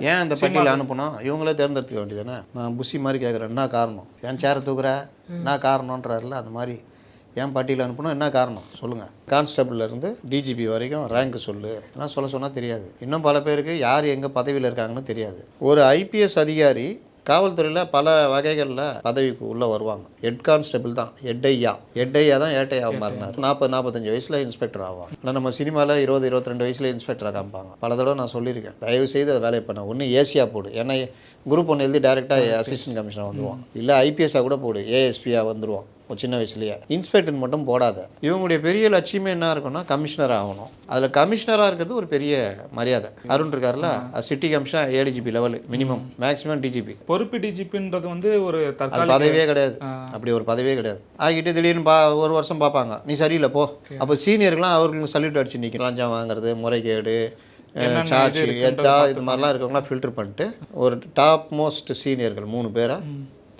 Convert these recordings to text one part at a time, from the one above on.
ஏன் இந்த பட்டியல் அனுப்பணும் இவங்களே தேர்ந்தெடுத்துக்க வேண்டியதானே நான் புஷி மாதிரி கேட்குறேன். என்ன காரணம்? ஏன் சேரை தூக்குற? என்ன காரணம்ன்றாருல அந்த மாதிரி. ஏன் பட்டியல் அனுப்பணும் என்ன காரணம்? சொல்லுங்கள் கான்ஸ்டபிள்ல இருந்து டிஜிபி வரைக்கும் ரேங்க் சொல்லு. எல்லாம் சொல்ல சொன்னால் தெரியாது. இன்னும் பல பேருக்கு யார் எங்கே பதவியில் இருக்காங்கன்னு தெரியாது. ஒரு ஐபிஎஸ் அதிகாரி காவல்துறையில் பல வகைகளில் பதவிக்கு உள்ளே வருவாங்க. ஹெட் கான்ஸ்டபிள் தான். ஹெட் ஐயா ஹெட் ஐயா தான் ஏட்டையா மாறினார். நாற்பது நாற்பத்தஞ்சு வயசில் இன்ஸ்பெக்டர் ஆவாங்க. ஆனால் நம்ம சினிமாவில் இருபது இருபத்தி ரெண்டு வயசில் இன்ஸ்பெக்டராக காமிப்பாங்க. பல தடவை நான் சொல்லியிருக்கேன். தயவு செய்து அதை வேலையை பண்ண. ஒன்று ஏசியா போடு. ஏன்னா குரூப் ஒன்று எழுதி டேரெக்டாக அசிஸ்டன்ட் கமிஷனர் வந்துடுவான் இல்லை ஐபிஎஸ்ஸாக கூட போடு. ஏஎஸ்பியாக வந்துடுவான் சின்ன வயசுலேயே. இன்ஸ்பெக்டர் மட்டும் போடாத. இவங்களுடைய பெரிய லட்சியமே என்ன இருக்குன்னா கமிஷனர் ஆகணும். அதில் கமிஷனராக இருக்கிறது ஒரு பெரிய மரியாதை. அருண் இருக்கார்ல city commissioner ADGP level minimum maximum DGP பொறுப்பு டிஜிபின்றது வந்து ஒரு பதவியே கிடையாது. அப்படி ஒரு பதவியே கிடையாது. ஆகிட்டு திடீர்னு பா ஒரு வருஷம் பார்ப்பாங்க. நீ சரியில்லை போ. அப்போ சீனியர்லாம் அவர்களுக்கு சல்யூட் அடிச்சு நிற்கும் லஞ்சம் வாங்குறது முறைகேடு சார்ஜ் எதா இது மாதிரிலாம் இருக்கவங்களாம் ஃபில்டர் பண்ணிட்டு ஒரு டாப் மோஸ்ட் சீனியர்கள் மூணு பேரை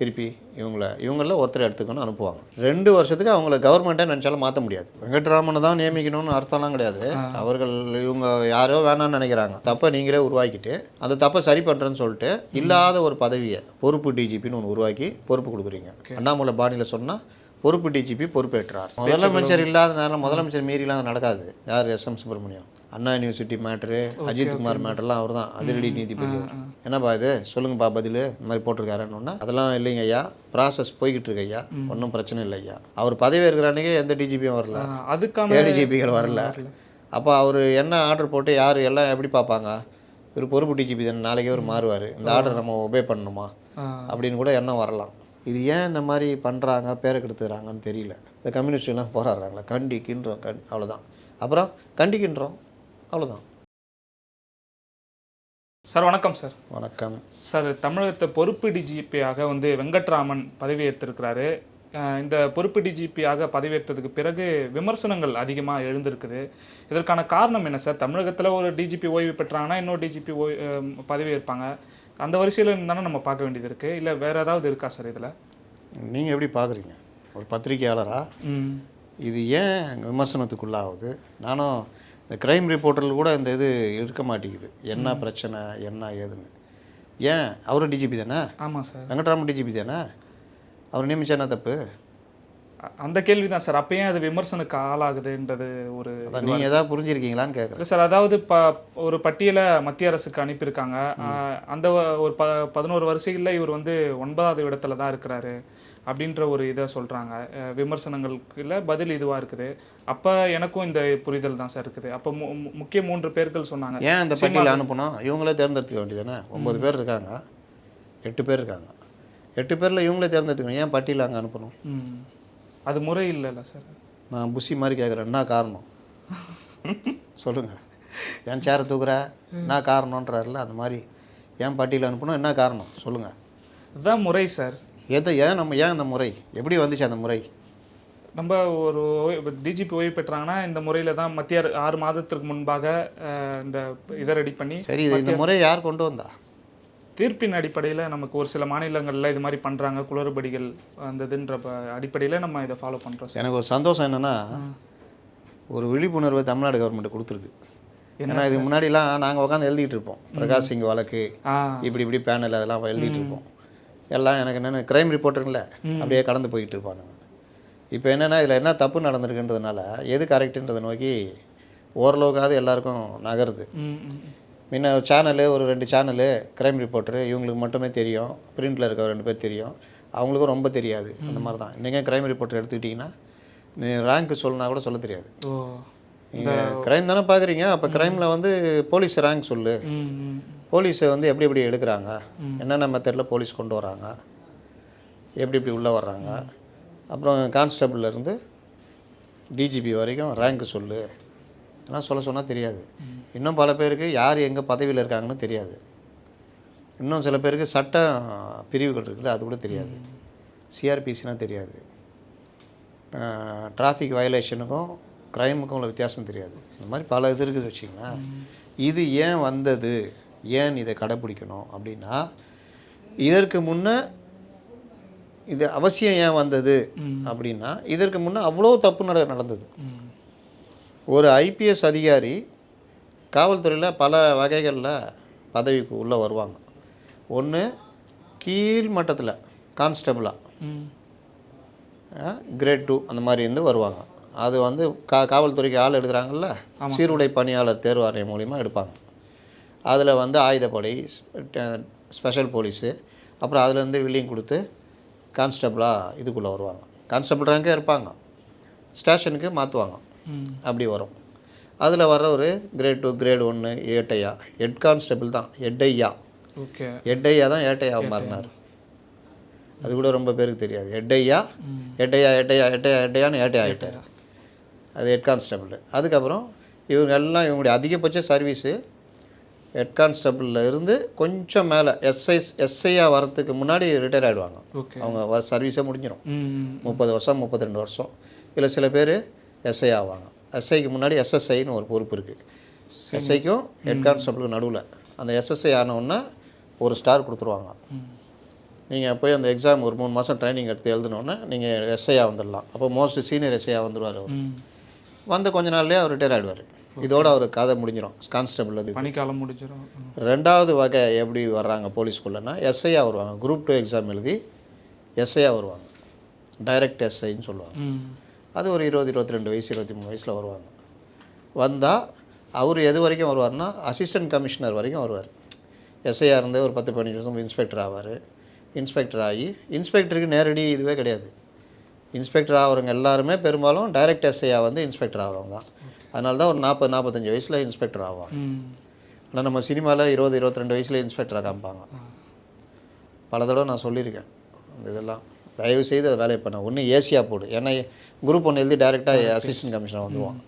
திருப்பி இவங்கள இவங்கள ஒருத்தர் எடுத்துக்கணும் அனுப்புவாங்க. ரெண்டு வருஷத்துக்கு அவங்கள கவர்மெண்ட்டே நினச்சாலும் மாற்ற முடியாது. வெங்கட்ராமனை தான் நியமிக்கணும்னு அர்த்தம்லாம் கிடையாது. அவர்கள் இவங்க யாரோ வேணாம்னு நினைக்கிறாங்க. தப்பை நீங்களே உருவாக்கிட்டு அந்த தப்பை சரி பண்ணுறேன்னு சொல்லிட்டு இல்லாத ஒரு பதவியை பொறுப்பு டிஜிபின்னு ஒன்று உருவாக்கி பொறுப்பு கொடுக்குறீங்க. அண்ணாமலை பாணியில் சொன்னால் பொறுப்பு டிஜிபி பொறுப்பேற்றார். முதலமைச்சர் இல்லாத நேரம் முதலமைச்சர் மீறிலாம் நடக்காது. யார் S M Subramaniam? Anna university matter Ajith Kumar மேட்டர்லாம் அவர் தான் அதிரடி நீதிபதி அவர். என்னப்பா இது? சொல்லுங்கப்பா பதில். இந்த மாதிரி போட்டிருக்காருன்னு அதெல்லாம் இல்லைங்க ஐயா. ப்ராசஸ் போய்கிட்டு இருக்கு ஐயா ஒன்றும் பிரச்சனை இல்லை ஐயா. அவர் பதவி இருக்கிற எந்த டிஜிபியும் வரல. அதுக்கான ஏடிஜிபிகள் வரல. அப்போ அவர் என்ன ஆர்டர் போட்டு யார் எல்லாம் எப்படி பார்ப்பாங்க? இவர் பொறுப்பு டிஜிபி தானே. நாளைக்கே அவர் மாறுவார். இந்த ஆர்டர் நம்ம ஒபே பண்ணணுமா? அப்படின்னு கூட எண்ணம் வரலாம். இது ஏன் இந்த மாதிரி பண்ணுறாங்க பேரை கெடுத்துக்கிறாங்கன்னு தெரியல. இந்த கம்யூனிஸ்ட்லாம் போராடுறாங்களா. கண்டிக்கின்றோம். கண் அவ்வளோதான் அப்புறம் கண்டிக்கின்றோம். அவ்வளோதான் சார் வணக்கம் சார். வணக்கம். சார் தமிழகத்தை பொறுப்பு டிஜிபியாக வந்து வெங்கட்ராமன் பதவி ஏற்றிருக்கிறாரு அஹ் இந்த பொறுப்பு டிஜிபியாக பதவியேற்றதுக்கு பிறகு விமர்சனங்கள் அதிகமாக எழுந்திருக்குது. இதற்கான காரணம் என்ன சார்? தமிழகத்தில் ஒரு டிஜிபி ஓய்வு பெற்றாங்கன்னா இன்னொரு டிஜிபி ஓய் பதவி ஏற்பாங்க அந்த வரிசையில் தானே நம்ம பார்க்க வேண்டியது இருக்குது இல்லை வேற ஏதாவது இருக்கா சார் இதில்? நீங்கள் எப்படி பார்க்குறீங்க? ஒரு பத்திரிகையாளரா? ம். இது ஏன் விமர்சனத்துக்குள்ளாகுது? நானும் இந்த க்ரைம் ரிப்போர்ட்டரில் கூட இந்த இது இருக்க மாட்டேங்குது. என்ன பிரச்சனை என்ன ஏதுன்னு. ஏன்? அவரும் டிஜிபி தானே? ஆமாம் சார். வெங்கட்ராமன் டிஜிபி தானே? அவர் நியமிச்சா என்ன தப்பு? அந்த கேள்வி தான் சார். அப்போ ஏன் அது விமர்சனுக்கு ஆளாகுதுன்றது ஒரு நீங்கள் எதாவது புரிஞ்சிருக்கீங்களான்னு கேட்குறேன் சார் அதாவது ப ஒரு பட்டியலை மத்திய அரசுக்கு அனுப்பியிருக்காங்க. அந்த ஒரு ப பதினோரு வரிசைகளில் இவர் வந்து ஒன்பதாவது இடத்துல தான் இருக்கிறாரு. அப்படின்ற ஒரு இதை சொல்கிறாங்க விமர்சனங்களுக்குள்ள பதில் இதுவாக இருக்குது. அப்போ எனக்கும் இந்த புரிதல் தான் சார் இருக்குது. அப்போ மு முக்கிய மூன்று பேர்கள் சொன்னாங்க. ஏன் இந்த பட்டியல் அனுப்பணும் இவங்களே தேர்ந்தெடுத்துக்க வேண்டியதானே ஒம்பது பேர் இருக்காங்க. எட்டு பேர் இருக்காங்க. எட்டு பேரில் இவங்களே தேர்ந்தெடுத்துக்கணும் ஏன் பட்டியல் அங்கே அனுப்பணும். அது முறை இல்லைல்ல சார். நான் புஷி மாதிரி கேட்குறேன் என்ன காரணம்? சொல்லுங்கள் ஏன் சேரை தூக்குற? என்ன காரணம்ன்றாருல அந்த மாதிரி. ஏன் பட்டியல் அனுப்பணும்? என்ன காரணம்? சொல்லுங்கள் அதுதான் முறை சார். எதை ஏன் நம்ம ஏன் அந்த முறை? எப்படி வந்துச்சு அந்த முறை? நம்ம ஒரு டிஜிபி ஓய்வு பெற்றாங்கன்னா இந்த முறையில் தான் மத்திய ஆறு மாதத்திற்கு முன்பாக இந்த இதை ரெடி பண்ணி சரி இந்த முறை யார் கொண்டு வந்தா? தீர்ப்பின் அடிப்படையில் நமக்கு ஒரு சில மாநிலங்களில் இது மாதிரி பண்ணுறாங்க குளறுபடிகள் அந்த இதுன்ற அடிப்படையில் நம்ம இதை ஃபாலோ பண்ணுறோம் எனக்கு ஒரு சந்தோஷம் என்னென்னா ஒரு விழிப்புணர்வை தமிழ்நாடு கவர்மெண்ட் கொடுத்துருக்கு. ஏன்னா இதுக்கு முன்னாடிலாம் நாங்கள் உட்காந்து எழுதிட்டு இருப்போம். பிரகாஷ் சிங் வழக்கு இப்படி இப்படி பேனல் அதெல்லாம் எழுதிட்டு இருப்போம். எல்லாம் எனக்கு என்னென்ன க்ரைம் ரிப்போர்ட்டருங்கள அப்படியே கடந்து போயிட்டு இருப்பானுங்க இப்போ என்னென்னா இதில் என்ன தப்பு நடந்திருக்குன்றதுனால எது கரெக்டுன்றதை நோக்கி ஓரளவுக்காவது எல்லாருக்கும் நகருது. முன்ன ஒரு சேனலு ஒரு ரெண்டு சேனலு க்ரைம் ரிப்போர்ட்டரு இவங்களுக்கு மட்டுமே தெரியும். பிரிண்டில் இருக்க ரெண்டு பேர் தெரியும். அவங்களுக்கும் ரொம்ப தெரியாது. அந்த மாதிரி தான் இன்றைக்கி க்ரைம் ரிப்போர்ட்டர் எடுத்துக்கிட்டிங்கன்னா நீ ரேங்க் சொல்லனா கூட சொல்ல தெரியாது. நீங்கள் க்ரைம் தானே பார்க்குறீங்க அப்போ க்ரைமில் வந்து போலீஸ் ரேங்க் சொல்லு. போலீஸை வந்து எப்படி எப்படி எடுக்கிறாங்க? என்னென்ன மெத்தடில் போலீஸ் கொண்டு வராங்க? எப்படி எப்படி உள்ளே வர்றாங்க? அப்புறம் கான்ஸ்டபிள்ல இருந்து டிஜிபி வரைக்கும் ரேங்க் சொல்லு. அதெல்லாம் சொல்ல சொன்னால் தெரியாது. இன்னும் பல பேருக்கு யார் எங்கே பதவியில் இருக்காங்கன்னு தெரியாது. இன்னும் சில பேருக்கு சட்ட பிரிவுகள் இருக்குல்ல அது கூட தெரியாது. சிஆர்பிசினா தெரியாது. டிராஃபிக் வயலேஷனுக்கும் க்ரைமுக்கும் உள்ள வித்தியாசம் தெரியாது. இந்த மாதிரி பல இது இருக்குது வச்சிங்களேன் இது ஏன் வந்தது? ஏன் இதை கடைப்பிடிக்கணும் அப்படின்னா இதற்கு முன்னே இது அவசியம் ஏன் வந்தது அப்படின்னா இதற்கு முன்னே அவ்வளோ தப்பு நட நடந்தது. ஒரு ஐபிஎஸ் அதிகாரி காவல்துறையில் பல வகைகளில் பதவிக்கு உள்ளே வருவாங்க. ஒன்று கீழ் மட்டத்தில் கான்ஸ்டபிளாக கிரேட் டூ அந்த மாதிரி இருந்து வருவாங்க. அது வந்து கா காவல்துறைக்கு ஆள் எடுக்கிறாங்கல்ல? சீருடை பணியாளர் தேர்வாணையம் மூலிமா எடுப்பாங்க. அதில் வந்து ஆயுதப்படை ஸ்பெஷல் போலீஸு அப்புறம் அதுலேருந்து வில்லிங் கொடுத்து கான்ஸ்டபிளாக இதுக்குள்ளே வருவாங்க. கான்ஸ்டபிள் ரேங்கே இருப்பாங்க. ஸ்டேஷனுக்கு மாற்றுவாங்க அப்படி வரும். அதில் வர ஒரு கிரேட் டூ கிரேட் ஒன்று ஏட்டையா. ஹெட் கான்ஸ்டபிள் தான். எட்டையா ஓகே. எட்டையா தான் ஏட்டையா மாறினார். அது கூட ரொம்ப பேருக்கு தெரியாது. எட்டையா எட்டையா எட்டையா எட்டையா எட்டையான்னு ஏட்டையா. ஆகிட்டார் அது ஹெட் கான்ஸ்டபிள் அதுக்கப்புறம் இவங்க எல்லாம் இவங்களுடைய அதிகபட்ச சர்வீஸு ஹெட் கான்ஸ்டபிளில் இருந்து கொஞ்சம் மேலே எஸ்ஐ எஸ்ஐயா வரத்துக்கு முன்னாடி ரிட்டையர் ஆகிடுவாங்க அவங்க சர்வீஸே முடிஞ்சிடும் முப்பது வருஷம் முப்பத்தி ரெண்டு வருஷம். இல்லை சில பேர் எஸ்ஐ ஆவாங்க. எஸ்ஐக்கு முன்னாடி எஸ்எஸ்ஐன்னு ஒரு பொறுப்பு இருக்குது எஸ்ஐக்கும் ஹெட் கான்ஸ்டபிளுக்கு நடுவில் அந்த எஸ்எஸ்ஐ ஆனவுடனே ஒரு ஸ்டார் கொடுத்துருவாங்க. நீங்கள் போய் அந்த எக்ஸாம் ஒரு மூணு மாதம் ட்ரைனிங் எடுத்து எழுதினோடனே நீங்கள் எஸ்ஐயா வந்துடலாம். அப்போ மோஸ்ட் சீனியர் எஸ்ஐயா வந்துடுவார் அவர். வந்த கொஞ்ச நாள்லேயே அவர் ரிட்டையர் ஆகிடுவார் இதோட அவர் கதை முடிஞ்சிடும் கான்ஸ்டபிள் அது பனிக்காலம் முடிஞ்சிடும். ரெண்டாவது வகை எப்படி வர்றாங்க போலீஸ்குள்ளனா எஸ்ஐயா வருவாங்க. குரூப் டூ எக்ஸாம் எழுதி எஸ்ஐயா வருவாங்க. டைரக்ட் எஸ்ஐன்னு சொல்லுவாங்க. அது ஒரு இருபது இருபத்தி ரெண்டு வயசு இருபத்தி மூணு வயசில் வருவாங்க. வந்தால் அவர் எது வரைக்கும் வருவார்னா அசிஸ்டன்ட் கமிஷனர் வரைக்கும் வருவார். எஸ்ஐயா இருந்து ஒரு பத்து பதினஞ்சு வருஷம் இன்ஸ்பெக்டர் ஆவார். இன்ஸ்பெக்டர் ஆகி இன்ஸ்பெக்டருக்கு நேரடி இதுவே கிடையாது. இன்ஸ்பெக்டர் ஆகிறவங்க எல்லாருமே பெரும்பாலும் டைரக்ட் எஸ்ஐயா வந்து இன்ஸ்பெக்டர் ஆகிறவங்க தான். அதனால தான் ஒரு நாற்பது நாற்பத்தஞ்சு வயசில் இன்ஸ்பெக்டர் ம். ஆனால் நம்ம சினிமாவில் இருபது இருபத்தி ரெண்டு வயசில் இன்ஸ்பெக்டராக காமிப்பாங்க பல தடவை நான் சொல்லியிருக்கேன். இதெல்லாம் தயவு செய்து அதை வேலையை பண்ண. ஒன்று ஏசியா போடு. ஏன்னா குரூப் ஒன்று எழுதி டேரெக்டாக அசிஸ்டன்ட் கமிஷனர் வந்துடுவான்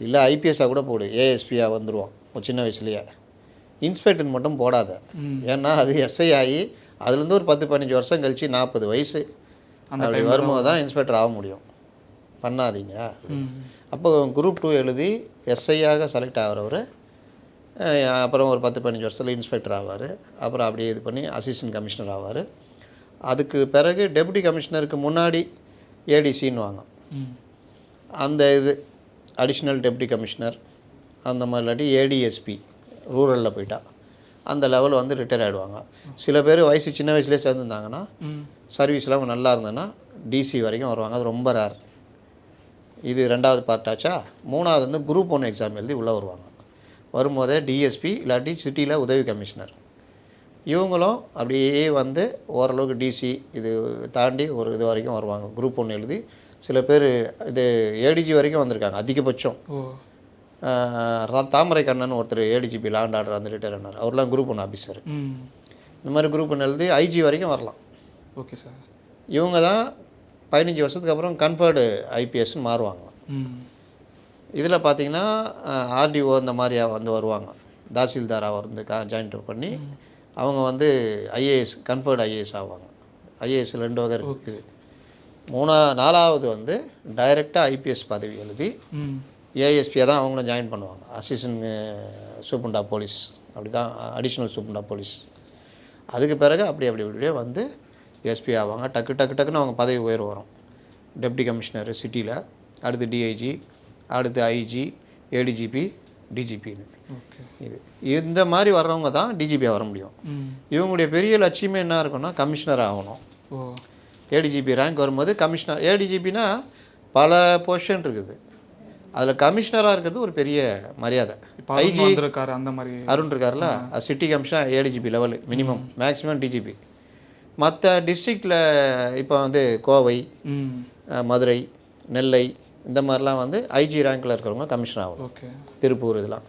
இல்லை ஐபிஎஸ்ஸாக கூட போடு. ஏஎஸ்பியாக வந்துடுவான் ஒரு சின்ன வயசுலேயே. இன்ஸ்பெக்டர் மட்டும் போடாத. ஏன்னா அது எஸ்ஐ ஆகி அதுலேருந்து ஒரு பத்து பதினஞ்சு வருஷம் கழிச்சு நாற்பது வயசு. அப்படி வரும்போது தான் இன்ஸ்பெக்டர் ஆக முடியும். பண்ணாதீங்க. அப்போ குரூப் டூ எழுதி எஸ்ஐயாக செலக்ட் ஆகிறவர் அப்புறம் ஒரு பத்து பதினஞ்சு வருஷத்தில் இன்ஸ்பெக்டர் ஆவார். அப்புறம் அப்படியே இது பண்ணி அசிஸ்டன்ட் கமிஷனர் ஆவார். அதுக்கு பிறகு டெபுட்டி கமிஷனருக்கு முன்னாடி ஏடிசின்னு வாங்க. அந்த இது அடிஷ்னல் டெப்டி கமிஷனர் அந்த மாதிரி இல்லாட்டி ஏடிஎஸ்பி ரூரலில் போயிட்டா அந்த லெவல் வந்து ரிட்டையர் ஆகிடுவாங்க சில பேர் வயசு சின்ன வயசுலேயே சேர்ந்துருந்தாங்கன்னா ம். சர்வீஸ்லாம் நல்லா இருந்ததுன்னா டிசி வரைக்கும் வருவாங்க. அது ரொம்ப ரேர் இது ரெண்டாவது பார்ட் ஆச்சா? மூணாவது வந்து குரூப் ஒன் எக்ஸாம் எழுதி உள்ளே வருவாங்க. வரும்போதே டிஎஸ்பி இல்லாட்டி சிட்டியில் உதவி கமிஷனர் இவங்களும் அப்படியே வந்து ஓரளவுக்கு டிசி இது தாண்டி ஒரு இது வரைக்கும் வருவாங்க. குரூப் ஒன்று எழுதி சில பேர் இது ஏடிஜி வரைக்கும் வந்திருக்காங்க அதிகபட்சம். தாமரை கண்ணன் ஒருத்தர் ஏடிஜிபி லேண்ட் ஆர்டர் வந்து ரிட்டையர் ஆனார். அவர்லாம் குரூப் ஒன் ஆஃபீஸர் இந்த மாதிரி குரூப் ஒன்று எழுதி ஐஜி வரைக்கும் வரலாம். Okay sir. இவங்க தான் பதினஞ்சு வருஷத்துக்கு அப்புறம் கன்ஃபர்டு ஐபிஎஸ்ன்னு மாறுவாங்க. இதில் பார்த்தீங்கன்னா ஆர்டிஓ இந்த மாதிரி வந்து வருவாங்க. தாசில்தாராக வந்து கா ஜாயின் பண்ணி அவங்க வந்து ஐஏஎஸ் கன்ஃபர்டு ஐஏஎஸ் ஆவாங்க. ஐஏஎஸ் ரெண்டு வகை இருக்குது மூணா நாலாவது வந்து டைரெக்டாக ஐபிஎஸ் பதவி எழுதி ஏஎஸ்பியை தான் அவங்களும் ஜாயின் பண்ணுவாங்க. அசிஸ்டன்ட் சூப்பண்டா போலீஸ் அப்படி தான் அடிஷ்னல் சூப்பண்டா போலீஸ் அதுக்கு பிறகு அப்படி அப்படி அப்படியே வந்து எஸ்பி ஆவாங்க. டக்கு டக்கு டக்குன்னு அவங்க பதவி உயர்வு வரும். டெப்டி கமிஷனர் சிட்டியில் அடுத்து டிஐஜி அடுத்து ஐஜி ஏடிஜிபி டிஜிபின்னு ஓகே இது. இந்த மாதிரி வர்றவங்க தான் டிஜிபியாக வர முடியும். இவங்களுடைய பெரிய லட்சியமே என்ன இருக்குன்னா கமிஷனர் ஆகணும். ஏடிஜிபி ரேங்க் வரும்போது கமிஷனர் ஏடிஜிபினா பல பொசிஷன் இருக்குது. அதில் கமிஷனராக இருக்கிறது ஒரு பெரிய மரியாதை. இப்போ ஐஜி வந்திருக்காரு அந்த மாதிரி. அருண் இருக்கார்ல city commissioner ADGP level minimum maximum DGP மற்ற டிஸ்ட்ரிக்டில் இப்போ வந்து கோவை மதுரை நெல்லை இந்த மாதிரிலாம் வந்து ஐஜி ரேங்க்கில் இருக்கிறவங்க கமிஷனர் ஆகும் ஓகே. திருப்பூர் இதெல்லாம்.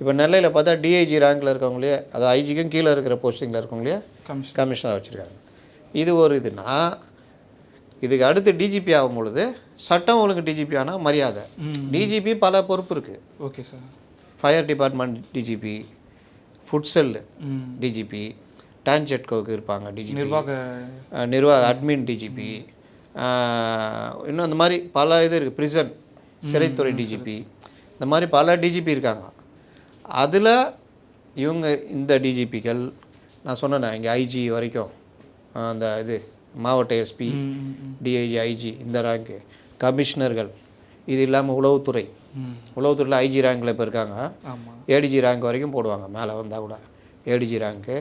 இப்போ நெல்லையில் பார்த்தா டிஐஜி ரேங்க்கில் இருக்கவங்களே அது ஐஜிக்கும் கீழே இருக்கிற போஸ்டிங்கில் இருக்கவங்களே கமிஷன் கமிஷனராக வச்சுருக்காங்க. இது ஒரு இதுனா இதுக்கு அடுத்து டிஜிபி ஆகும் பொழுது சட்டம் ஒழுங்கு டிஜிபி ஆனால் மரியாதை. டிஜிபி பல பொறுப்பு இருக்குது okay sir. Fire department DGP food cell DGP டான்ஜெட்கோவுக்கு இருப்பாங்க டிஜிபி நிர்வாக நிர்வாக அட்மின் டிஜிபி இன்னும் இந்த மாதிரி பல இது இருக்குது ப்ரிசன் சிறைத்துறை டிஜிபி இந்த மாதிரி பல டிஜிபி இருக்காங்க. அதில் இவங்க இந்த டிஜிபிகள் நான் சொன்னேனே இங்கே ஐஜி வரைக்கும் அந்த இது மாவட்ட எஸ்பி டிஐஜி ஐஜி இந்த ரேங்க்கு கமிஷனர்கள் இது இல்லாமல் உளவுத்துறை. உளவுத்துறையில் ஐஜி ரேங்கில் இப்போ இருக்காங்க. ஏடிஜி ரேங்க் வரைக்கும் போடுவாங்க மேலே வந்தால் கூட. ஏடிஜி ரேங்க்கு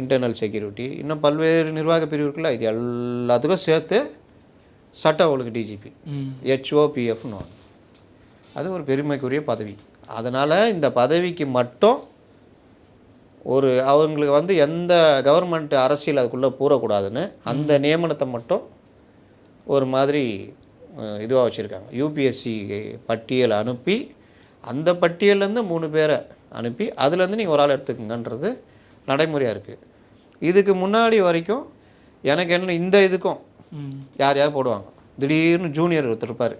இன்டர்னல் செக்யூரிட்டி இன்னும் பல்வேறு நிர்வாக பிரிவு இருக்குல்ல இது எல்லாத்துக்கும் சேர்த்து சட்டம் ஒழுங்கு டிஜிபி ஹெச்ஓபிஎஃப்னு அது ஒரு பெருமைக்குரிய பதவி. அதனால் இந்த பதவிக்கு மட்டும் ஒரு அவங்களுக்கு வந்து எந்த கவர்மெண்ட் அரசியல் அதுக்குள்ளே பூரக்கூடாதுன்னு அந்த நியமனத்தை மட்டும் ஒரு மாதிரி இதுவாக வச்சுருக்காங்க. யூபிஎஸ்சி பட்டியல் அனுப்பி அந்த பட்டியல்லேருந்து மூணு பேரை அனுப்பி அதுலேருந்து நீங்கள் ஒரு ஆள் எடுத்துக்கங்கன்றது நடைமுறையாக இருக்குது இதுக்கு முன்னாடி வரைக்கும் எனக்கு என்ன இந்த இதுக்கும் யார் யார் போடுவாங்க? திடீர்னு ஜூனியர் ஒருத்தர் இருப்பார்.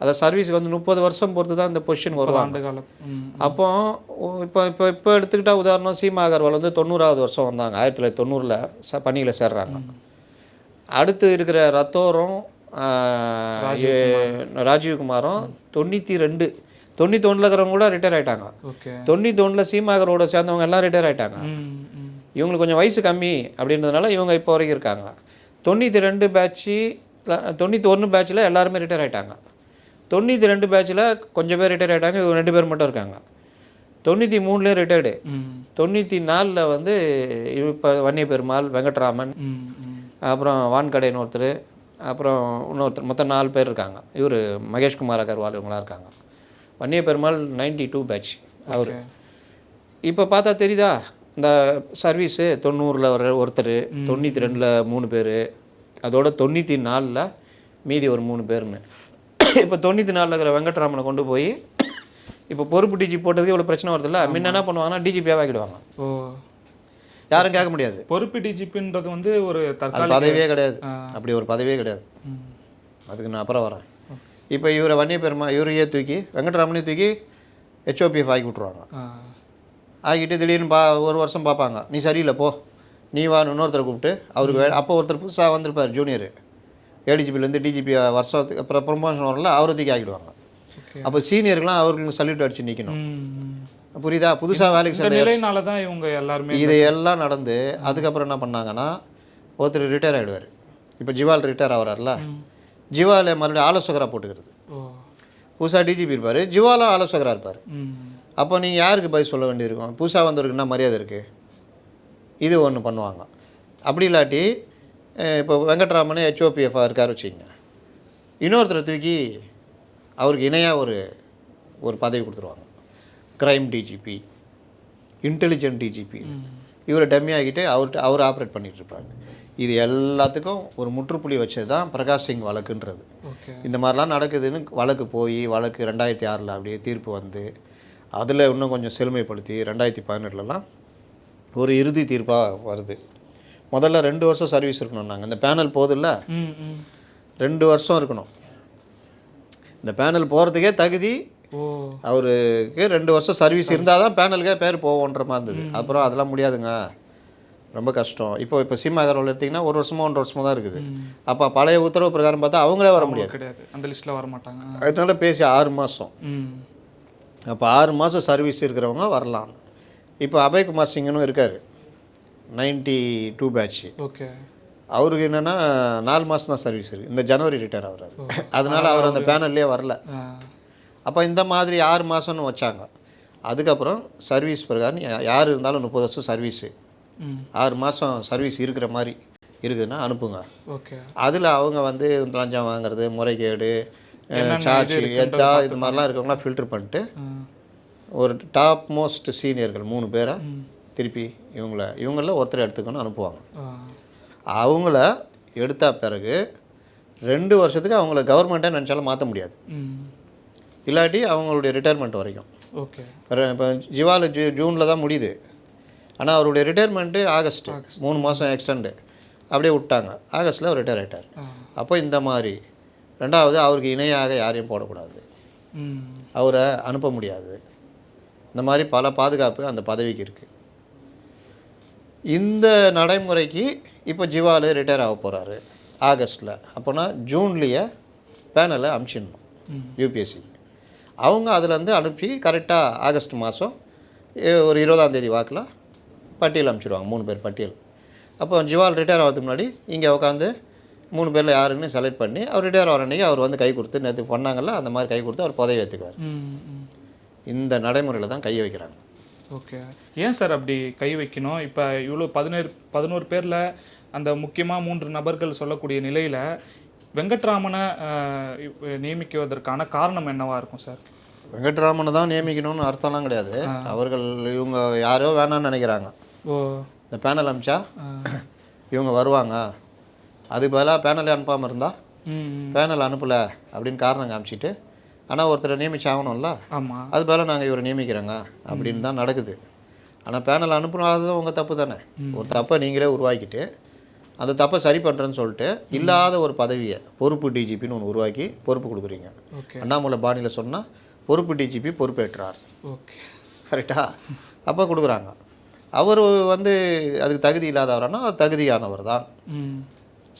அதை சர்வீஸ் வந்து முப்பது வருஷம் பொறுத்து தான் இந்த பொசிஷன் வருவாங்க. அப்போ இப்போ இப்போ இப்போ எடுத்துக்கிட்டா உதாரணம் சீமா அகர்வால் வந்து தொண்ணூறாவது வருஷம் வந்தாங்க. ஆயிரத்தி தொள்ளாயிரத்தி தொண்ணூறில் ச பணியில் சேர்றாங்க. அடுத்து இருக்கிற ரத்தோரும் ராஜீவ்குமாரும் தொண்ணூற்றி ரெண்டு தொண்ணூற்றி ஒன்றில் இருக்கிறவங்க கூட ரிட்டையர் ஆயிட்டாங்க. ஓகே தொண்ணூற்றி ஒன்றில் சீமாகரோட சேர்ந்தவங்க எல்லாம் ரிட்டையர் ம் இவங்களுக்கு கொஞ்சம் வயசு கம்மி அப்படின்றதுனால இவங்க இப்போ வரைக்கும் இருக்காங்க. தொண்ணூற்றி ரெண்டு பேட்ச்சு தொண்ணூற்றி ஒன்று பேட்சில் எல்லாருமே ரிட்டையர் ஆயிட்டாங்க. தொண்ணூற்றி ரெண்டு பேட்சில் கொஞ்சம் பேர் ரிட்டையர் ஆயிட்டாங்க இவங்க ரெண்டு பேர் மட்டும் இருக்காங்க. தொண்ணூற்றி மூணுலேயே ரிட்டையர்டு தொண்ணூற்றி நாலில் வந்து இப்போ வன்னிய பெருமாள் வெங்கட்ராமன் அப்புறம் வான்கடைன்னு ஒருத்தர் அப்புறம் இன்னொருத்தர் மொத்தம் நாலு பேர் இருக்காங்க. இவர் மகேஷ்குமார் அகர்வால் இவங்களாம் இருக்காங்க. Vanniya Perumal ninety two batch அவர் இப்போ பார்த்தா தெரியுதா? இந்த சர்வீஸு தொண்ணூறில் ஒரு ஒருத்தர் தொண்ணூற்றி ரெண்டில் மூணு பேர் அதோட தொண்ணூற்றி நாலில் மீதி ஒரு மூணு பேர்னு இப்போ தொண்ணூற்றி நாலில் இருக்கிற வெங்கட்ராமனை கொண்டு போய் இப்போ பொறுப்பு டிஜி போட்டதுக்கு இவ்வளோ பிரச்சனை வருதுல்ல முன்ன என்ன பண்ணுவாங்கன்னா டிஜிபியாக ஆக்கிடுவாங்க. ஓ. யாரும் கேட்க முடியாது. பொறுப்பு டிஜிபின்றது வந்து ஒரு பதவியே கிடையாது. அப்படி ஒரு பதவியே கிடையாது. அதுக்கு நான் அப்புறம் வரேன். இப்போ இவரை வன்னிய பெருமா இவரையே தூக்கி வெங்கட்ராமனையும் தூக்கி ஹெச்ஓபிஎஃப் ஆக்கி விட்ருவாங்க ஆ. ஆகிட்டு திடீர்னு பா ஒரு வருஷம் பார்ப்பாங்க. நீ சரியில்லை போ. நீ வா இன்னொருத்தரை கூப்பிட்டு அவருக்கு வே அப்போ ஒருத்தர் புதுசாக வந்திருப்பார் ஜூனியர் ஏடிஜிபிலேருந்து டிஜிபி வருஷத்துக்கு அப்புறம் ப்ரொமோஷன் வரல அவரை தூக்கி ஆக்கிடுவாங்க ஓகே. அப்போ சீனியர்கள்லாம் அவர்களுக்கு சல்யூட் அடிச்சு நிற்கணும். புரியுதா? புதுசாக வேலைக்கு சேர்ந்த தான் இவங்க எல்லாருமே இது எல்லாம் நடந்து அதுக்கப்புறம் என்ன பண்ணாங்கன்னா ஒருத்தர் ரிட்டையர் ஆகிடுவார் இப்போ ஜிவால் ரிட்டையர் ஆகிறார்ல ஜிவால மறுபடியும் ஆலோசகராக போட்டுக்கிறது. புதுசாக டிஜிபி இருப்பார். ஜிவாலும் ஆலோசகராக இருப்பார். அப்போ நீங்கள் யாருக்கு பதில் சொல்ல வேண்டியிருக்கும்? புதுசாக வந்தவருக்கு என்ன மரியாதை இருக்குது இது ஒன்று பண்ணுவாங்க. அப்படி இல்லாட்டி இப்போ வெங்கட்ராமன் ஹெச்ஓபிஎஃப் இருக்கார் வச்சுக்கோங்க. இன்னொருத்தரை தூக்கி அவருக்கு இணையாக ஒரு ஒரு பதவி கொடுத்துருவாங்க. க்ரைம் டிஜிபி இன்டெலிஜென்ட் டிஜிபி இவரை டம்மி ஆகிட்டு அவர்கிட்ட அவர் ஆப்ரேட் பண்ணிட்டு இருப்பார். இது எல்லாத்துக்கும் ஒரு முற்றுப்புள்ளி வச்சது தான் பிரகாஷ் சிங் வழக்குன்றது. இந்த மாதிரிலாம் நடக்குதுன்னு வழக்கு போய் வழக்கு ரெண்டாயிரத்தி ஆறில் அப்படியே தீர்ப்பு வந்து அதில் இன்னும் கொஞ்சம் செழுமைப்படுத்தி ரெண்டாயிரத்தி பதினெட்டுலலாம் ஒரு இறுதி தீர்ப்பாக வருது. முதல்ல ரெண்டு வருஷம் சர்வீஸ் இருக்கணும் நாங்கள் இந்த பேனல் போதில்ல? ரெண்டு வருஷம் இருக்கணும். இந்த பேனல் போகிறதுக்கே தகுதி அவருக்கு ரெண்டு வருஷம் சர்வீஸ் இருந்தால் தான் பேனலுக்கே பேர் போவோன்ற மாதிரி இருந்தது. அப்புறம் அதெல்லாம் முடியாதுங்க. ரொம்ப கஷ்டம். இப்போ இப்போ சிம் அகர்வால் எடுத்திங்கன்னா ஒரு வருஷமோ ஒன்றரை வருஷமோ தான் இருக்குது. அப்போ பழைய உத்தரவு பிரகாரம் பார்த்தா அவங்களே வர முடியாது. கிடையாது. அந்த லிஸ்ட்ல வர மாட்டாங்க. அதனால பேசி ஆறு மாதம் அப்போ ஆறு மாதம் சர்வீஸ் இருக்கிறவங்க வரலாம். இப்போ அபய்குமார் சிங்கனும் இருக்கார். Ninety two batch okay. அவருக்கு என்னென்னா நாலு மாதம் தான் சர்வீஸ் இருக்குது இந்த ஜனவரி ரிட்டையர் ஆகுறாரு. அதனால அவர் அந்த பேனல்லே வரல. அப்போ இந்த மாதிரி ஆறு மாதம்னு வச்சாங்க. அதுக்கப்புறம் சர்வீஸ் பிரகாரம் யார் இருந்தாலும் முப்பது வருஷம் சர்வீஸு. ஆறு மாதம் சர்வீஸ் இருக்கிற மாதிரி இருக்குதுன்னா அனுப்புங்க. ஓகே. அதில் அவங்க வந்து லஞ்சம் வாங்குறது முறைகேடு சார்ஜ் எதா இது மாதிரிலாம் இருக்கவங்களாம் ஃபில்டர் பண்ணிட்டு ஒரு டாப் மோஸ்ட் சீனியர்கள் மூணு பேரை திருப்பி இவங்கள இவங்கள ஒருத்தர் எடுத்துக்கணும் அனுப்புவாங்க. அவங்கள எடுத்த பிறகு ரெண்டு வருஷத்துக்கு அவங்கள கவர்மெண்ட்டை நினச்சாலும் மாற்ற முடியாது. இல்லாட்டி அவங்களுடைய ரிட்டையர்மெண்ட் வரைக்கும். ஓகே. இப்போ ஜிவால ஜூ ஜூனில் தான் முடியுது. ஆனால் அவருடைய ரிட்டையர்மெண்ட்டு ஆகஸ்ட் மூணு மாதம் எக்ஸ்டெண்டு அப்படியே விட்டாங்க. ஆகஸ்ட்டில் அவர் ரிட்டையர் ஆகிட்டார் அப்போ இந்த மாதிரி. ரெண்டாவது அவருக்கு இணையாக யாரையும் போடக்கூடாது. அவரை அனுப்ப முடியாது. இந்த மாதிரி பல பாதுகாப்பு அந்த பதவிக்கு இருக்குது இந்த நடைமுறைக்கு இப்போ ஜிவாலு ரிட்டையர் ஆக போகிறாரு ஆகஸ்ட்டில் அப்போனா ஜூன்லேயே பேனலை அனுப்பிச்சிடணும். யூபிஎஸ்சி அவங்க அதுலேருந்து அனுப்பி கரெக்டாக ஆகஸ்ட் மாதம் ஒரு இருபதாம் தேதி வாக்கில் பட்டியல் அனுப்பிச்சிடுவாங்க மூணு பேர் பட்டியல். அப்போ ஜிவால் ரிட்டையர் ஆகிறதுக்கு முன்னாடி இங்கே உட்காந்து மூணு பேரில் யாருன்னு செலக்ட் பண்ணி அவர் ரிட்டையர் ஆகிற அன்றைக்கி அவர் வந்து கை கொடுத்து நேற்று பண்ணாங்கல்ல அந்த மாதிரி கை கொடுத்து அவர் பதவி ஏற்றுக்குவார் இந்த நடைமுறையில் தான் கையை வைக்கிறாங்க. ஓகே. ஏன் சார் அப்படி கை வைக்கணும்? இப்போ இவ்வளோ பதினேழு பதினோரு பேரில் அந்த முக்கியமாக மூன்று நபர்கள் சொல்லக்கூடிய நிலையில் வெங்கட்ராமனை நியமிக்குவதற்கான காரணம் என்னவா இருக்கும் சார்? வெங்கட்ராமனை தான் நியமிக்கணும்னு அர்த்தம்லாம் கிடையாது. அவர்கள் இவங்க யாரோ வேணாம்னு நினைக்கிறாங்க. ஓ. இந்த பேனல் அமிச்சா? ஆஹ், இவங்க வருவாங்க. அதுக்கு பதிலாக பேனலே அனுப்பாமல் இருந்தால் பேனல் அனுப்பலை அப்படின்னு காரணம் காமிச்சிட்டு ஆனால் ஒருத்தரை நியமிச்சு ஆகணும்ல? ஆமாம் அது பதிலாக நாங்கள் இவரை நியமிக்கிறோங்க அப்படின்னு தான் நடக்குது. ஆனால் பேனல் அனுப்புனாதது உங்கள் தப்பு தானே? ஒரு தப்பை நீங்களே உருவாக்கிட்டு அந்த தப்பை சரி பண்ணுறேன்னு சொல்லிட்டு இல்லாத ஒரு பதவியை பொறுப்பு டிஜிபின்னு ஒன்று உருவாக்கி பொறுப்பு கொடுக்குறீங்க. அண்ணாமலை பாணியில் சொன்னால் பொறுப்பு டிஜிபி பொறுப்பேற்றார். ஓகே. கரெக்டா அப்போ கொடுக்குறாங்க. அவர் வந்து அதுக்கு தகுதி இல்லாதவரானா தகுதியானவர் தான்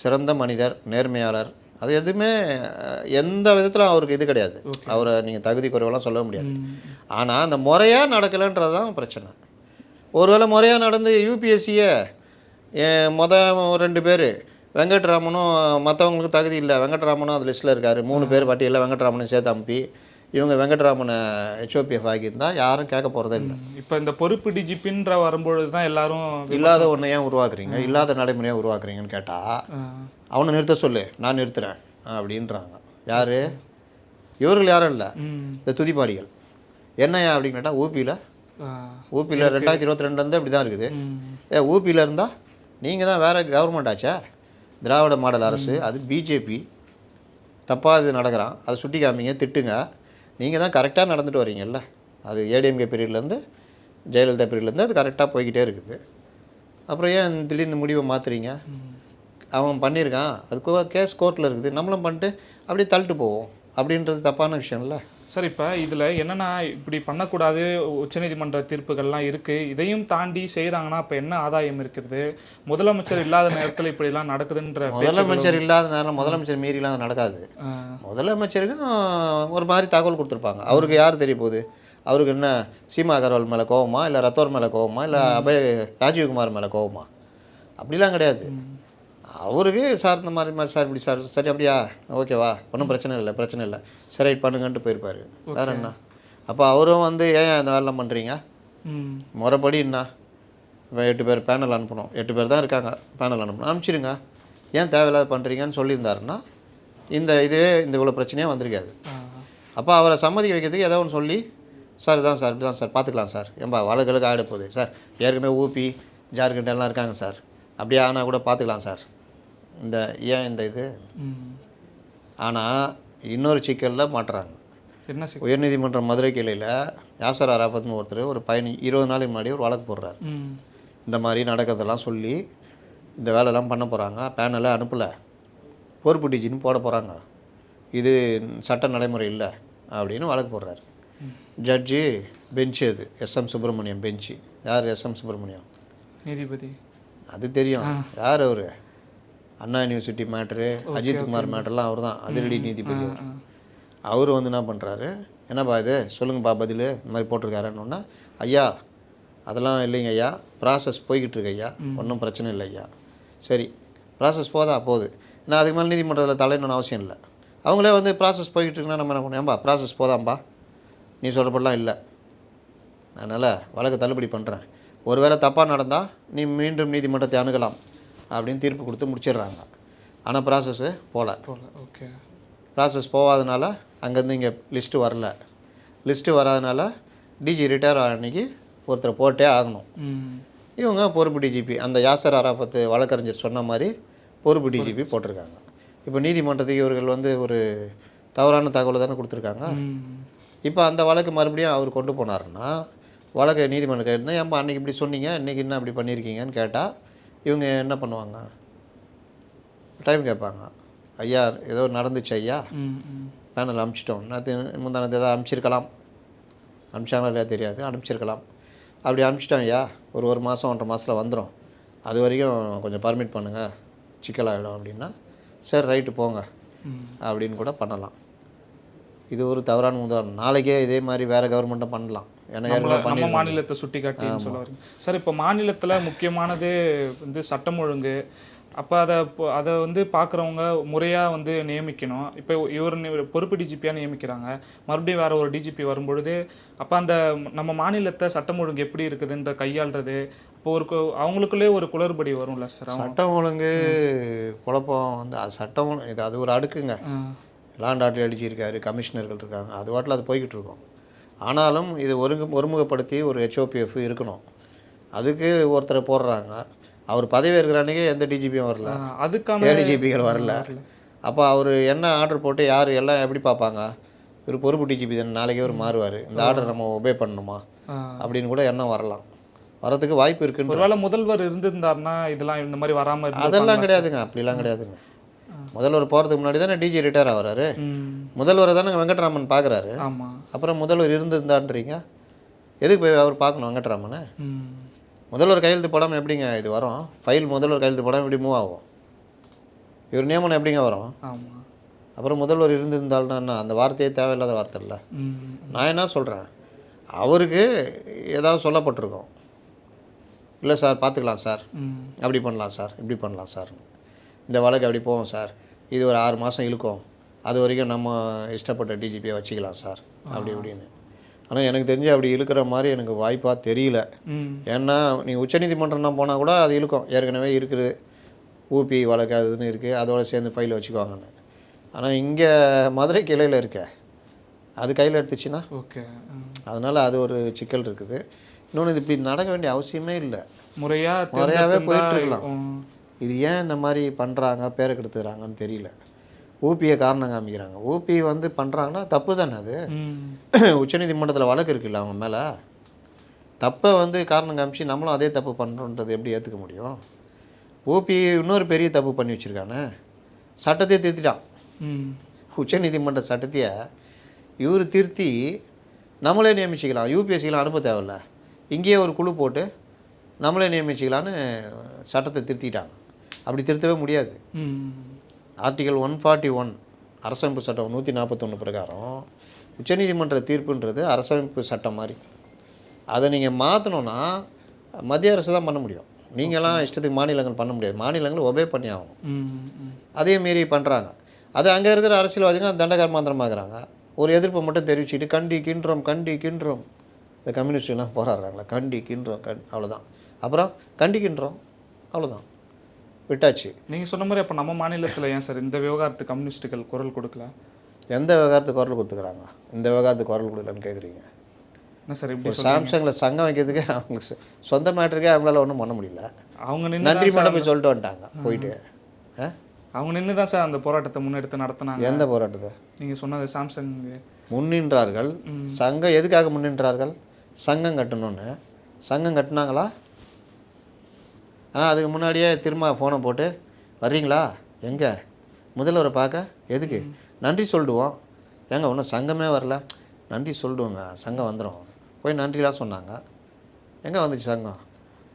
சிறந்த மனிதர் நேர்மையாளர். அது எதுவுமே எந்த விதத்திலும் அவருக்கு இது கிடையாது. அவரை நீங்கள் தகுதி குறைவெல்லாம் சொல்ல முடியாது. ஆனால் அந்த முறையாக நடக்கலைன்றது தான் பிரச்சனை. ஒருவேளை முறையாக நடந்து யூபிஎஸ்சியை மொத ரெண்டு பேர் வெங்கட்ராமனும் மற்றவங்களுக்கு தகுதி இல்லை. வெங்கட்ராமனும் அந்த லிஸ்ட்டில் இருக்கார். மூணு பேர் பட்டியலில் வெங்கட்ராமனையும் சேர்த்து அனுப்பி இவங்க வெங்கட்ராமனை ஹெச்ஓபிஎஃப் ஆக்கியிருந்தா யாரும் கேட்க போகிறதே இல்லை. இப்போ இந்த பொறுப்பு டிஜிபின்ற வரும்பொழுது தான் எல்லாரும் இல்லாத ஒன்றை ஏன் உருவாக்குறீங்க? இல்லாத நடைமுறையை உருவாக்குறீங்கன்னு கேட்டால் அவனை நிறுத்த சொல்லு நான் நிறுத்துறேன் அப்படின்றாங்க. யார்? இவர்கள் யாரும் இல்லை. இந்த துதிப்பாடிகள் என்னையா அப்படின்னு கேட்டால் ஊபியில் ஊபியில் ரெண்டாயிரத்தி இருபத்தி ரெண்டுலேருந்து இப்படி தான் இருக்குது. ஏ ஊபியில் இருந்தால் நீங்கள் தான் வேறு கவர்மெண்ட் ஆச்சா? திராவிட மாடல் அரசு அது பிஜேபி தப்பாக இது நடக்கிறான். அதை சுட்டி காமிங்க திட்டுங்க. நீங்கள் தான் கரெக்டாக நடந்துட்டு வரீங்கல்ல? அது ஏடிஎம்கே பீரியட்லேருந்து ஜெயலலிதா பீரியட்லேருந்து அது கரெக்டாக போய்கிட்டே இருக்குது. அப்புறம் ஏன் திடீர்னு முடிவை மாற்றுறீங்க அவன் பண்ணியிருக்கான். அதுக்கு கேஸ் கோர்ட்டில் இருக்குது. நம்மளும் பண்ணிட்டு அப்படியே தள்ளிட்டு போவோம். அப்படின்றது தப்பான விஷயம்ல. சார் இப்போ இதில் என்னன்னா இப்படி பண்ணக்கூடாது உச்சநீதிமன்ற தீர்ப்புகள்லாம் இருக்குது இதையும் தாண்டி செய்கிறாங்கன்னா அப்போ என்ன ஆதாயம் இருக்கிறது? முதலமைச்சர் இல்லாத நேரத்தில் இப்படிலாம் நடக்குதுன்ற முதலமைச்சர் இல்லாத நேரம் முதலமைச்சர் மீறிலாம் அது நடக்காது. முதலமைச்சருக்கும் ஒரு மாதிரி தகவல் கொடுத்துருப்பாங்க. அவருக்கு யார் தெரிய போகுது? அவருக்கு என்ன சீமா அகர்வால் மேலே கோவமா? இல்லை ரத்தோர் மேலே கோவமா? இல்லை அபய் ராஜீவ்குமார் மேலே கோவமா? அப்படிலாம் கிடையாது. அவருக்கு சார் இந்த மாதிரி மாதிரி சார் இப்படி சார் சரி அப்படியா? ஓகேவா ஒன்றும் பிரச்சனை இல்லை பிரச்சனை இல்லை. சரி பண்ணுங்கன்ட்டு போயிருப்பாரு. வேற என்ன? அப்போ அவரும் வந்து ஏன் இந்த வேலைலாம் பண்ணுறீங்க ம். முறைப்படி என்ன? இப்போ எட்டு பேர் பேனல் அனுப்பணும். எட்டு பேர் தான் இருக்காங்க பேனல் அனுப்பணும். அனுப்பிச்சிடுங்க ஏன் தேவையில்லாத பண்ணுறீங்கன்னு சொல்லியிருந்தாருன்னா இந்த இதுவே இந்த இவ்வளோ பிரச்சனையே வந்திருக்காது. அப்போ அவரை சம்மதிக்க வைக்கிறதுக்கு ஏதோ ஒன்று சொல்லி சார் இதான் சார் இப்படிதான் சார் பார்த்துக்கலாம் சார். ஏன்பா வழக்குகளுக்கு ஆகிட போகுது. சார் ஏற்கனவே ஊபி ஜார்க்கண்ட் எல்லாம் இருக்காங்க சார். அப்படியே ஆனால் கூட பார்த்துக்கலாம் சார். இந்த ஏன் இந்த இது. ஆனால் இன்னொரு சிக்கலில் மாட்டுறாங்க. என்ன உயர்நீதிமன்ற மதுரை கிளையில் யாசர் அராஃபத்னு ஒருத்தர் ஒரு பதினஞ்சு இருபது நாளைக்கு முன்னாடி ஒரு வழக்கு போடுறாரு. இந்த மாதிரி நடக்கிறதெல்லாம் சொல்லி இந்த வேலையெல்லாம் பண்ண போகிறாங்க பேனலை அனுப்பலை. பொறுப்பு டிஜின்னு போட போகிறாங்க இது சட்ட நடைமுறை இல்லை அப்படின்னு வழக்கு போடுறாரு. ஜட்ஜி பெஞ்சு அது. SM Subramaniam bench. யார் எஸ்எம் சுப்பிரமணியம்? நீதிபதி. அது தெரியும். யார் அவர்? அண்ணா யூனிவர்சிட்டி மேட்ரு அஜித் குமார் மேட்டர்லாம் அவர் தான் அதிரடி நீதிபதி அவர். வந்து என்ன பண்ணுறாரு என்னப்பா இது? சொல்லுங்கப்பா பதில். இந்த மாதிரி போட்டிருக்காருன்னு ஐயா அதெல்லாம் இல்லைங்க ஐயா. ப்ராசஸ் போய்கிட்டு இருக்கு ஐயா. ஒன்றும் பிரச்சனை இல்லை ஐயா. சரி ப்ராசஸ் போதா? போகுது. நான் அதுக்கு மேலே நீதிமன்றத்தில் தலையணும்னு அவசியம் இல்லை. அவங்களே வந்து ப்ராசஸ் போய்கிட்டு இருக்குன்னா நம்ம என்ன பண்ணுவோம் ஏம்பா ப்ராசஸ் போதாம்பா? நீ சொல்கிறப்பெல்லாம் இல்லை. அதனால் வழக்கு தள்ளுபடி பண்ணுறேன் ஒருவேளை தப்பாக நடந்தால் நீ மீண்டும் நீதிமன்றத்தை அணுகலாம். அப்படின்னு தீர்ப்பு கொடுத்து முடிச்சிடுறாங்க. ஆனால் ப்ராசஸ்ஸு போகல போல ஓகே ப்ராசஸ் போகாதனால அங்கேருந்து இங்கே லிஸ்ட்டு வரல. லிஸ்ட்டு வராதனால டிஜி ரிட்டையர் அன்னைக்கு ஒருத்தரை போட்டே ஆகணும். இவங்க பொறுப்பு டிஜிபி அந்த யாசர் அராஃபத் வழக்கறிஞர் சொன்ன மாதிரி பொறுப்பு டிஜிபி போட்டிருக்காங்க. இப்போ நீதிமன்றத்துக்கு இவர்கள் வந்து ஒரு தவறான தகவலை தானே கொடுத்துருக்காங்க. இப்போ அந்த வழக்கு மறுபடியும் அவர் கொண்டு போனாருன்னா வழக்கை நீதிமன்றம் கேட்டால் ஏன்பா அன்றைக்கி இப்படி சொன்னீங்க இன்றைக்கி என்ன அப்படி பண்ணியிருக்கீங்கன்னு கேட்டால் இவங்க என்ன பண்ணுவாங்க? டைம் கேட்பாங்க. ஐயா ஏதோ நடந்துச்சு ஐயா. பேனல் அனுப்பிச்சிட்டோம் நேற்று முந்தானத்து ஏதாவது அனுப்பிச்சிருக்கலாம் அனுப்பிச்சாங்களா இல்லையா தெரியாது. அனுப்பிச்சிருக்கலாம். அப்படி அனுப்பிச்சிட்டோம் ஐயா. ஒரு ஒரு மாதம் ஒன்றரை மாதத்தில் வந்துடும் அது வரைக்கும் கொஞ்சம் பர்மிட் பண்ணுங்கள் சிக்கலாகிடும் அப்படின்னா சரி ரைட்டு போங்க. அப்படின்னு கூட பண்ணலாம். இது ஒரு தவறான உதாரணம். நாளைக்கே இதே மாதிரி வேறு கவர்மெண்ட்டும் பண்ணலாம். நம்ம மாநிலத்தை சுட்டி காட்டின்னு சொல்ல வரீங்க சார் இப்போ மாநிலத்தில் முக்கியமானது வந்து சட்டம் ஒழுங்கு. அப்போ அதை அதை வந்து பார்க்குறவங்க முறையாக வந்து நியமிக்கணும். இப்போ இவர் பொறுப்பு டிஜிபியாக நியமிக்கிறாங்க. மறுபடியும் வேற ஒரு டிஜிபி வரும்பொழுது அப்போ அந்த நம்ம மாநிலத்தை சட்டம் ஒழுங்கு எப்படி இருக்குதுன்ற கையாளுறது இப்போ ஒரு அவங்களுக்குள்ளே ஒரு குளறுபடி வரும்ல சார் சட்டம் ஒழுங்கு குழப்பம் வந்து அது சட்டம் ஒழுங்கு- இது அது ஒரு அடுக்குங்க. லாண்ட் ஆர்டர் அடிச்சிருக்காரு கமிஷனர்கள் இருக்காங்க. அது வாட்டில் அது போய்கிட்டு இருக்கும். ஆனாலும் இது ஒருங்கு ஒருமுகப்படுத்தி ஒரு ஹெச்ஓபிஎஃப் இருக்கணும். அதுக்கு ஒருத்தரை போடுறாங்க. அவர் பதவி இருக்கிற அன்றைக்கே எந்த டிஜிபியும் வரல. அதுக்கான ஏடிஜிபிகள் வரல. அப்போ அவர் என்ன ஆர்டர் போட்டு யார் எல்லாம் எப்படி பார்ப்பாங்க? ஒரு பொறுப்பு டிஜிபி தானே நாளைக்கே அவர் மாறுவார். இந்த ஆர்டர் நம்ம ஒபே பண்ணணுமா. அப்படின்னு கூட எண்ணம் வரலாம். வரதுக்கு வாய்ப்பு இருக்குன்னு ஒருவேளை முதல்வர் இருந்திருந்தாருன்னா இதெல்லாம் இந்த மாதிரி வராம அதெல்லாம்? கிடையாதுங்க. அப்படிலாம் கிடையாதுங்க. முதல்வர் போகிறதுக்கு முன்னாடி தானே டிஜி ரிட்டையர் ஆகிறாரு. முதல்வரை தானே வெங்கட்ராமன் பார்க்குறாரு அப்புறம் முதல்வர் இருந்திருந்தான்றீங்க? எதுக்கு போய் அவர் பார்க்கணும் வெங்கட்ராமனை? முதல்வர் கையெழுத்து போடாமல் எப்படிங்க இது வரும்? ஃபைல் முதல்வர் கையெழுத்து போடாமல் எப்படி மூவ் ஆகும்? இவர் நியமனம் எப்படிங்க வரும்? அப்புறம் முதல்வர் இருந்திருந்தால்னா அந்த வார்த்தையே தேவையில்லாத வார்த்தை இல்லை. நான் என்ன சொல்கிறேன் அவருக்கு ஏதாவது சொல்லப்பட்டிருக்கும். இல்லை சார் பார்த்துக்கலாம் சார். ம். அப்படி பண்ணலாம் சார் இப்படி பண்ணலாம் சார் இந்த வழக்கு அப்படி போவோம் சார். இது ஒரு ஆறு மாதம் இழுக்கும். அது வரைக்கும் நம்ம இஷ்டப்பட்ட டிஜிபியை வச்சுக்கலாம் சார். அப்படி இப்படின்னு. ஆனால் எனக்கு தெரிஞ்சு அப்படி இழுக்கிற மாதிரி எனக்கு வாய்ப்பாக தெரியல. ஏன்னா நீ உச்சநீதிமன்றம்னா போனால் கூட அது இழுக்கும். ஏற்கனவே இருக்குது. ஊபி வழக்கு அது இதுன்னு இருக்குது அதோட சேர்ந்து ஃபைல் வச்சுக்குவாங்கன்னு. ஆனால் இங்கே மதுரை கிளையில் இருக்க. அது கையில் எடுத்துச்சுன்னா? ஓகே. அதனால் அது ஒரு சிக்கல் இருக்குது. இன்னொன்று இது இப்படி நடக்க வேண்டிய அவசியமே இல்லை. முறையா முறையாவே தேர்ந்தெடுத்திருந்தா, போயிட்டு இருக்கலாம். ம், இது ஏன் இந்த மாதிரி பண்ணுறாங்க பேரை கெடுத்துக்கிறாங்கன்னு தெரியல. ஊபியை காரணம் காமிக்கிறாங்க. ஊபி வந்து பண்ணுறாங்கன்னா தப்பு தானே அது? உச்சநீதிமன்றத்தில் வழக்கு இருக்குல்ல அவங்க மேலே? தப்பை வந்து காரணம் காமிச்சு நம்மளும் அதே தப்பு பண்ணுறோன்றது எப்படி ஏற்றுக்க முடியும்? ஊபி இன்னொரு பெரிய தப்பு பண்ணி வச்சுருக்கானே. சட்டத்தை திருத்திட்டான். உச்சநீதிமன்ற சட்டத்தையே இவர் திருத்தி நம்மளே நியமிச்சிக்கலாம். யூபிஎஸ்சிலாம் அனுப்ப தேவையில்ல. இங்கேயே ஒரு குழு போட்டு நம்மளே நியமிச்சிக்கலான்னு சட்டத்தை திருத்திட்டாங்க. அப்படி திருத்தவே முடியாது. ஆர்டிகல் ஒன் ஃபார்ட்டி ஒன் அரசமைப்பு சட்டம் நூற்றி நாற்பத்தொன்று பிரகாரம் உச்சநீதிமன்ற தீர்ப்புன்றது அரசமைப்பு சட்டம் மாதிரி. அதை நீங்கள் மாற்றணுன்னா மத்திய அரசு தான் பண்ண முடியும். நீங்களாம் இஷ்டத்துக்கு மாநிலங்கள் பண்ண முடியாது. மாநிலங்கள் ஒபே பண்ணி ஆகணும். அதே மீறி பண்ணுறாங்க அது அங்கே இருக்கிற அரசியல்வாதிங்க தண்டகர்மாந்திரமாகறாங்க ஒரு எதிர்ப்பை மட்டும் தெரிவிச்சுட்டு கண்டிக்கின்றோம் கண்டிக்கின்றோம் இந்த கம்யூனிஸ்ட்லாம் போராடுறாங்களா கண்டிக்கின்றோம் கண் அவ்வளோதான் அப்புறம் கண்டிக்கின்றோம் அவ்வளோதான் விட்டாச்சு. நீங்க சொன்ன மாதிரி அப்ப நம்ம மாநிலத்துல ஏன் சார் இந்த விவகாரத்துக்கு கம்யூனிஸ்டுகள் குரல் கொடுக்கல? எந்த விவகாரத்துக்கு குரல் கொடுத்துக்கிறாங்க? இந்த விவகாரத்துக்கு குரல் கொடுக்கலன்னு கேட்குறீங்க என்ன சார் இப்படி சாம்சங்கில் சங்கம் வைக்கிறதுக்கே அவங்க சொந்த மேட்டருக்கே அவங்களால ஒன்றும் பண்ண முடியல. அவங்க நின்று நன்றி மட்டும் போய் சொல்லிட்டு வந்துட்டாங்க போயிட்டு? அவங்க நின்று தான் சார் அந்த போராட்டத்தை முன்னெடுத்து நடத்தினாங்க. எந்த போராட்டத்தை? நீங்க சொன்னது சாம்சங். முன்னின்றார்கள். சங்கம் எதுக்காக முன்னின்றார்கள்? சங்கம் கட்டணும்னு. சங்கம் கட்டினாங்களா? ஆனால் அதுக்கு முன்னாடியே திரும்ப ஃபோனை போட்டு வர்றீங்களா? எங்கே? முதல்வரை பார்க்க? எதுக்கு? நன்றி சொல்லிடுவோம் ஏங்க ஒன்றும் சங்கமே வரல. நன்றி சொல்லிடுவோங்க சங்கம் வந்துடும் போய் நன்றிலாம் சொன்னாங்க. எங்கே வந்துச்சு சங்கம்?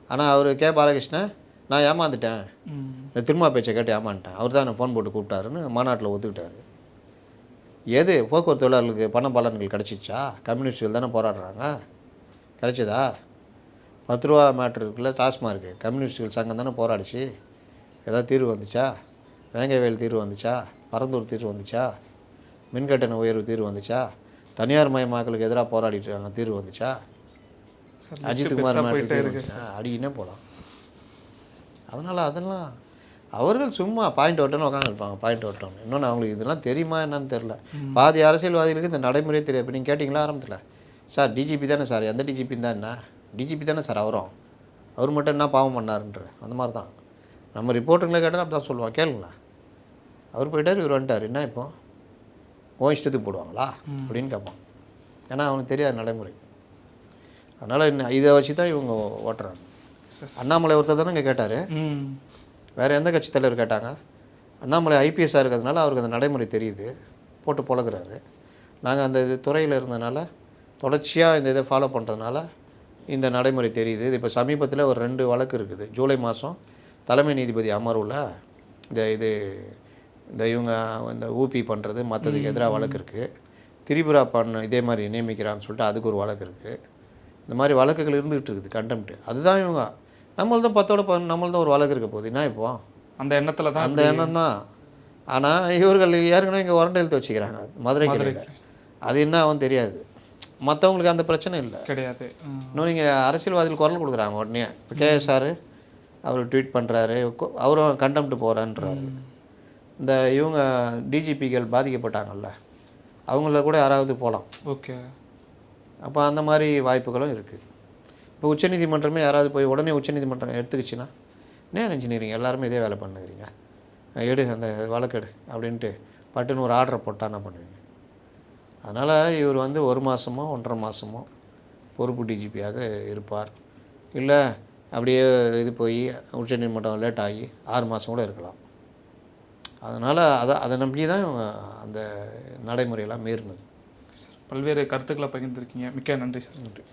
ஆனால் அவர் கே. பாலகிருஷ்ணன் நான் ஏமாந்துட்டேன். இந்த திருமா பேச்சை கேட்டு ஏமாந்துட்டேன். அவர் தான் ஃபோன் போட்டு கூப்பிட்டாருன்னு மாநாட்டில் ஒத்துக்கிட்டாரு. எது? போக்குவரத்து தொழிலாளர்களுக்கு பண பலன்கள் கிடச்சிச்சா? கம்யூனிஸ்டுகள் தானே போராடுறாங்க. கிடைச்சதா? பத்து ரூபா மேட்ரு இருக்குல்ல டாஸ்மார்க்கு. கம்யூனிஸ்டுகள் சங்கம் தானே போராடிச்சு. ஏதாவது தீர்வு வந்துச்சா? வேங்கைவேல் தீர்வு வந்துச்சா? பரந்தூர் தீர்வு வந்துச்சா? மின்கட்டண உயர்வு தீர்வு வந்துச்சா? தனியார் மயமாக்கலுக்கு எதிராக போராடிட்டு இருக்காங்க தீர்வு வந்துச்சா? சார் அஜித் லிஸ்ட் குமார் பெருசா மேட்ரு அடிக்கினே போகலாம் அதனால் அதெல்லாம் அவர்கள் சும்மா பாயிண்ட் ஓட்டன்னு உட்காந்துருப்பாங்க பாயிண்ட் ஓட்டம் இன்னொன்று அவங்களுக்கு இதெல்லாம் தெரியுமா என்னன்னு தெரில பாதி அரசியல்வாதிகளுக்கு இந்த நடைமுறையே தெரியாது. இப்போ நீங்கள் கேட்டிங்களா ஆரம்பத்தில்? சார் டிஜிபி தானே சார்? எந்த டிஜிபி தான் என்ன? டிஜிபி தானே சார் அவரும். அவர் மட்டும் என்ன பாவம் பண்ணாருன்ற அந்த மாதிரி தான் நம்ம ரிப்போர்ட்டுங்களே கேட்டால் அப்படி தான் சொல்லுவான் கேளுங்களேன். அவர் போயிட்டார் இவர் வந்துட்டார். என்ன இப்போ? ஓ இஷ்டத்துக்கு போடுவாங்களா? அப்படின்னு கேட்பான். ஏன்னா அவனுக்கு தெரியாது நடைமுறை. அதனால் இன்னும் இதை வச்சு தான் இவங்க ஓட்டுறாங்க. சரி. அண்ணாமலை ஒருத்தர் தானே இங்கே கேட்டார். வேறு எந்த கட்சி தலைவர் கேட்டாங்க? அண்ணாமலை ஐபிஎஸ்ஸாக இருக்கிறதுனால அவருக்கு அந்த நடைமுறை தெரியுது. போட்டு பொழக்கிறாரு நாங்கள் அந்த இது துறையில் இருந்தனால தொடர்ச்சியாக இந்த இதை ஃபாலோ பண்ணுறதுனால இந்த நடைமுறை தெரியுது. இது இப்போ சமீபத்தில் ஒரு ரெண்டு வழக்கு இருக்குது. ஜூலை மாதம் தலைமை நீதிபதி அமர்வில் இந்த இது இந்த இவங்க இந்த ஊபி பண்ணுறது மற்றதுக்கு எதிராக வழக்கு இருக்குது திரிபுரா பண்ண இதே மாதிரி நியமிக்கிறான்னு சொல்லிட்டு அதுக்கு ஒரு வழக்கு இருக்குது இந்த மாதிரி வழக்குகள் இருந்துகிட்டு இருக்குது கண்டெம்ட் அதுதான் இவங்க. நம்மள்தான் பத்தோட ப நம்மள்தான் ஒரு வழக்கு இருக்க போகுது. என்ன இப்போ? அந்த எண்ணத்துல தான் அந்த எண்ணம் தான். ஆனால் இவர்கள் ஏற்கனவே இங்கே உரண்டை எழுத்து வச்சுக்கிறாங்க மதுரை அது என்ன ஆகும் தெரியாது. மற்றவங்களுக்கு அந்த பிரச்சனை இல்லை. கிடையாது. இன்னும் நீங்கள் அரசியல்வாதிகள் குரல் கொடுக்குறாங்க உடனே. இப்போ கேஎஸ்ஆர் அவர் ட்வீட் பண்ணுறாரு அவரும் கண்டம்ட்டு போகிறேன்றாரு இந்த இவங்க டிஜிபிகள் பாதிக்கப்பட்டாங்கல்ல. அவங்கள கூட யாராவது போகலாம் ஓகே. அப்போ அந்த மாதிரி வாய்ப்புகளும் இருக்குது இப்போ உச்சநீதிமன்றமே யாராவது போய் உடனே உச்சநீதிமன்றம் எடுத்துக்கிச்சுன்னா ஏன் இன்ஜினியரிங் எல்லாருமே இதே வேலை பண்ணுகிறீங்க. எடு அந்த வழக்கெடு அப்படின்ட்டு பட்டுன்னு ஒரு ஆர்டரை போட்டால் என்ன பண்ணுவீங்க? அதனால் இவர் வந்து ஒரு மாதமோ ஒன்றரை மாதமோ பொறுப்பு டிஜிபியாக இருப்பார். இல்லை அப்படியே இது போய் உச்சநீதிமன்றம் லேட் ஆகி ஆறு மாதம் கூட இருக்கலாம். அதனால் அதை அதை நம்பி தான் இவங்க அந்த நடைமுறையெல்லாம் மீறினது. பல்வேறு கருத்துக்களை பகிர்ந்திருக்கீங்க. மிக்க நன்றி சார். நன்றி.